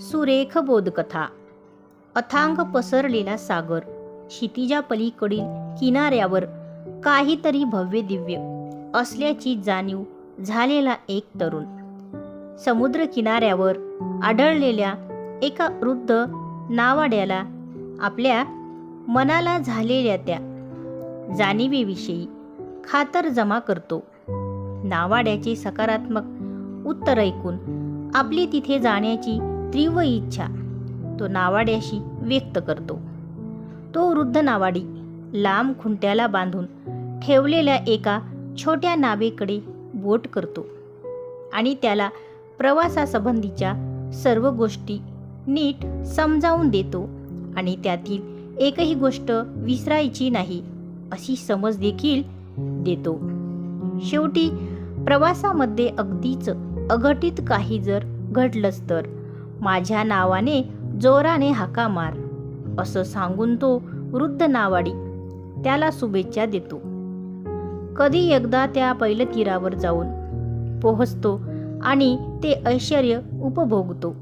सुरेख बोधकथा अथांग पसरलेला सागर क्षितिजा पलीकडील किनाऱ्यावर काहीतरी भव्य दिव्य असल्याची जाणीव झालेला एक तरुण. समुद्र किनाऱ्यावर आढळलेल्या एका वृद्ध नावाड्याला आपल्या मनाला झालेल्या त्या जाणीवेविषयी खातर जमा करतो. नावाड्याचे सकारात्मक उत्तर ऐकून आपली तिथे जाण्याची तीव्र इच्छा. तो नावाड्याशी व्यक्त करतो. तो वृद्ध नावाडी लांब खुंट्याला बांधून ठेवलेल्या एका छोट्या नावेकडे बोट करतो आणि त्याला प्रवासासंबंधीच्या सर्व गोष्टी नीट समजावून देतो आणि त्यातील एकही गोष्ट विसरायची नाही अशी समज देखील देतो. शेवटी प्रवासामध्ये अगदीच अघटित काही जर घडलंच तर माझ्या नावाने जोराने हाका मार. असं सांगून तो वृद्ध नावाडी त्याला शुभेच्छा देतो. कधी एकदा त्या पहिल्या तीरावर जाऊन पोहोचतो आणि ते ऐश्वर उपभोगतो.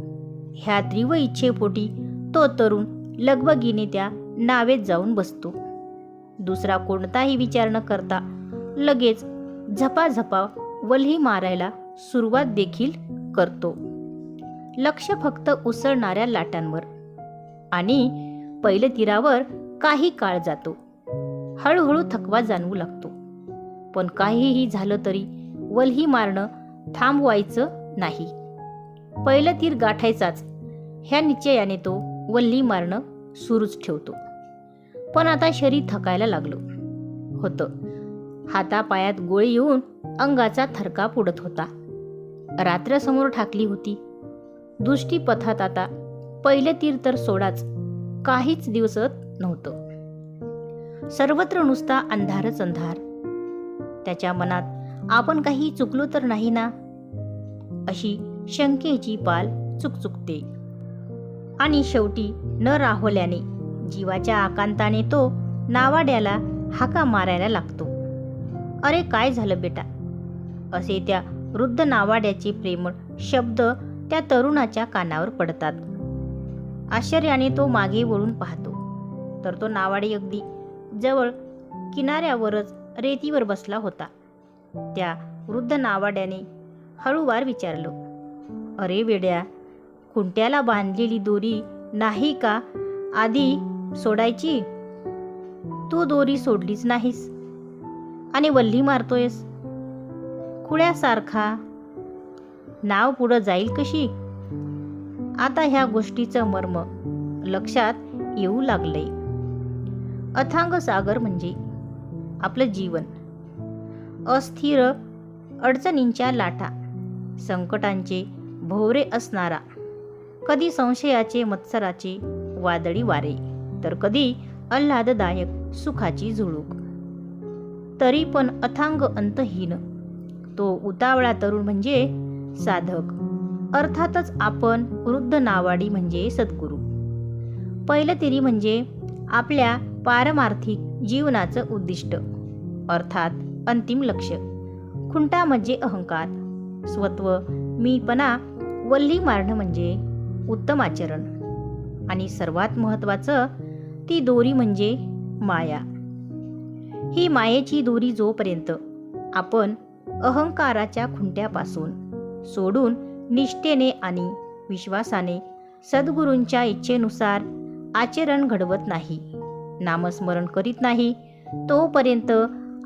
ह्या तीव्र इच्छेपोटी तो तरुण लगबगीने त्या नावेत जाऊन बसतो. दुसरा कोणताही विचार न करता लगेच झपाझपा वल्ही मारायला सुरुवात देखील करतो. लक्ष फक्त उसळणाऱ्या लाटांवर. आणि पहिले तीरावर काही काळ जातो. हळूहळू थकवा जाणवू लागतो. पण काहीही झालं तरी वल्ही मारणं थांबवायचं नाही. पहिलं तीर गाठायचाच. ह्या निश्चयाने तो वल्ही मारणं सुरूच ठेवतो. पण आता शरीर थकायला लागलं. होतं. हातापायात गोळी येऊन अंगाचा थरकाप उडत होता. रात्र समोर ठाकली होती. दृष्टीपथात आता. पहिले तीर तर सोडाच. काहीच दिवसत नव्हतं. सर्वत्र नुसता अंधारच अंधार. त्याच्या मनात आपण काही चुकलो तर नाही ना? अशी शंकेची पाल चुकचुकते. आणि शेवटी न राहुल्याने जीवाच्या आकांताने तो नावाड्याला हाका मारायला लागतो. अरे काय झालं बेटा? असे त्या वृद्ध नावाड्याचे प्रेमळ शब्द त्या तरुणाच्या कानावर पडतात. आश्चर्याने तो मागे वळून पाहतो. तर तो नावाडी अगदी जवळ किनाऱ्यावरच रेतीवर बसला होता. त्या वृद्ध नावाड्याने हळूवार विचारलं अरे वेड्या खुंट्याला बांधलेली दोरी नाही का आधी सोडायची? तू दोरी सोडलीच नाहीस आणि वल्ली मारतोयस. खुळ्यासारखा नाव पुढं जाईल कशी? आता ह्या गोष्टीचं मर्म लक्षात येऊ लागलंय. अथांग सागर म्हणजे आपलं जीवन. अस्थिर अडचणींच्या लाटा संकटांचे भोवरे असणारा कधी संशयाचे मत्सराचे वादळी वारे तर कधी आल्हाददायक सुखाची झुळूक. तरी पण अथांग अंतहीन तो उतावळा तरुण म्हणजे साधक. अर्थातच आपण वृद्ध नावाडी म्हणजे सद्गुरू. पहिलं तरी म्हणजे आपल्या पारमार्थिक जीवनाचं उद्दिष्ट. अर्थात अंतिम लक्ष खुंटा म्हणजे अहंकार. स्वत्व मीपणा वल्ली मारणं म्हणजे उत्तम आचरण. आणि सर्वात महत्त्वाचं ती दोरी म्हणजे माया. ही मायेची दोरी जोपर्यंत आपण अहंकाराच्या खुंट्यापासून सोडून निष्ठेने आणि विश्वासाने सद्गुरूंच्या इच्छेनुसार आचरण घडवत नाही नामस्मरण करीत नाही तोपर्यंत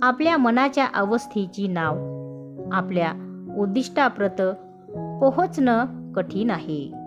आपल्या मनाच्या अवस्थेची नाव आपल्या उद्दिष्टाप्रत पोहोचणं कठीण आहे.